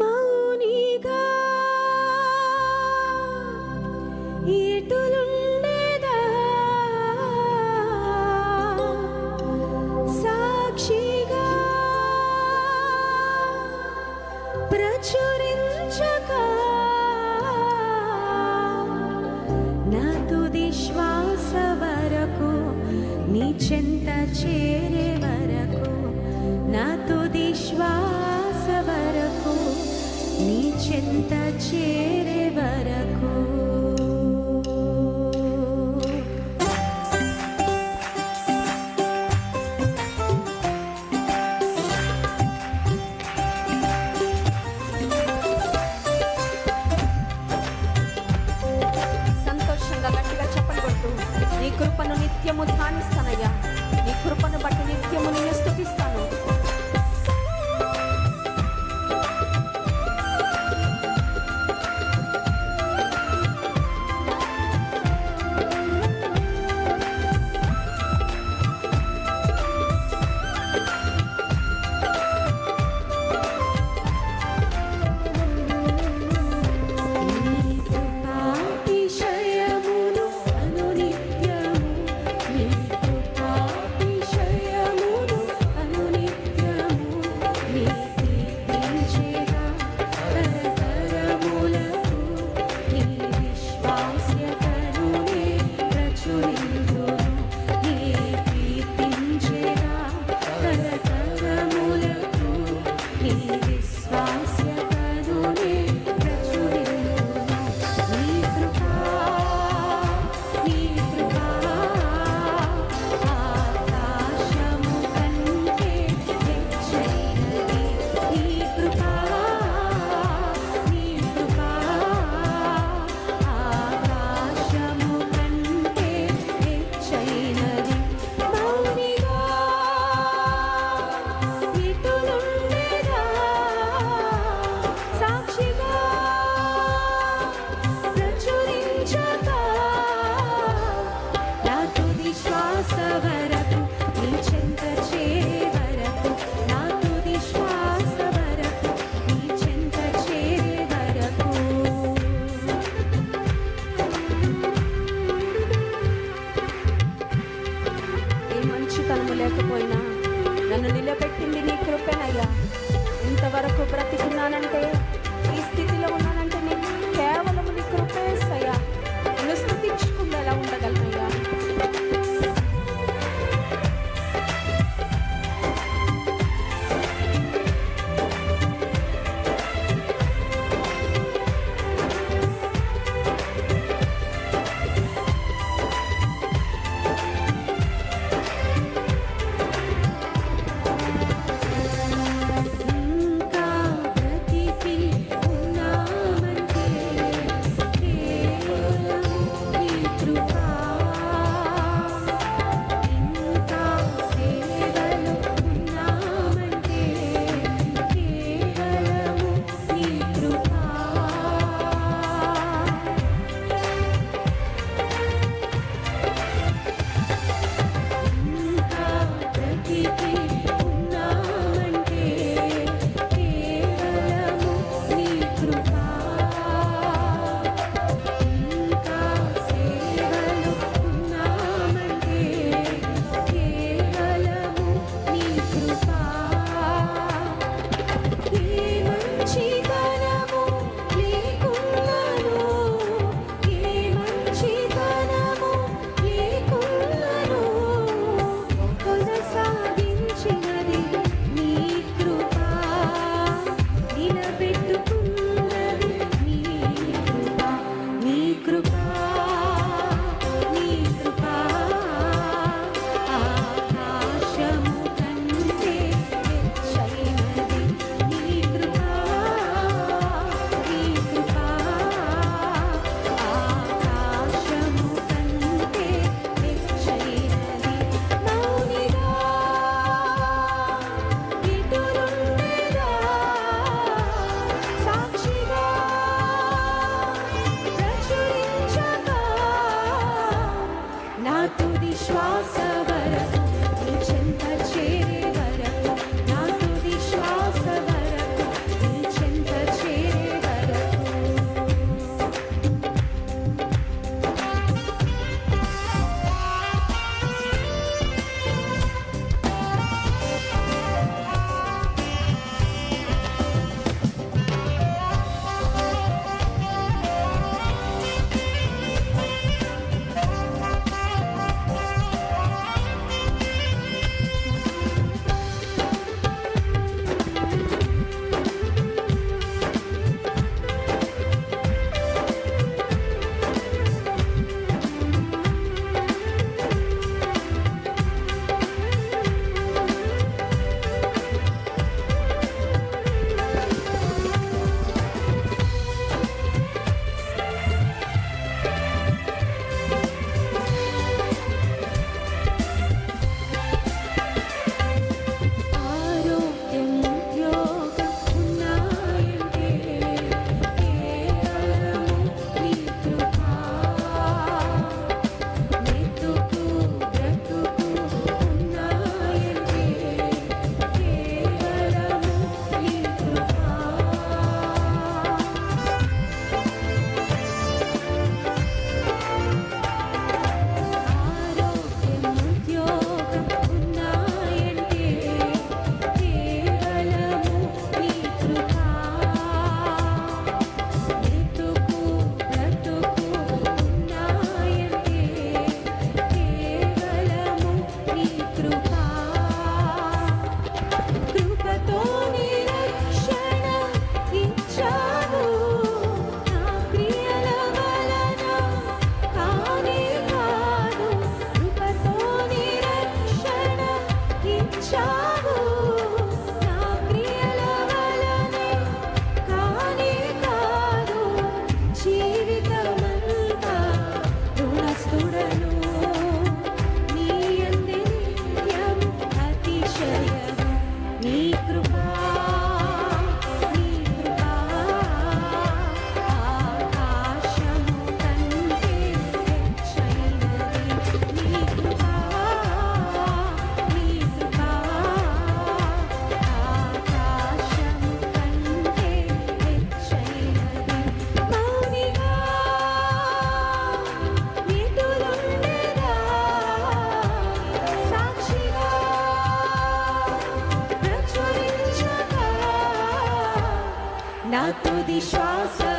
మౌనిగా. ఏటులుండేదా సాక్షిగా. ప్రచురించగా నా తుది శ్వాస వరకు నీ చెంత చేరు చెంత చేరే వరకు. కృపను నిత్యము ధ్యానిస్తానయ్యా. నీ కృపను బట్టి నిత్యము నిన్ను స్థుతిస్తాను మంచితనము లేకపోయినా నన్ను నిలబెట్టింది నీ కృపెనయ్యా. ఇంతవరకు బ్రతికున్నానంటే ఈ స్థితిలో ఉన్నాను నా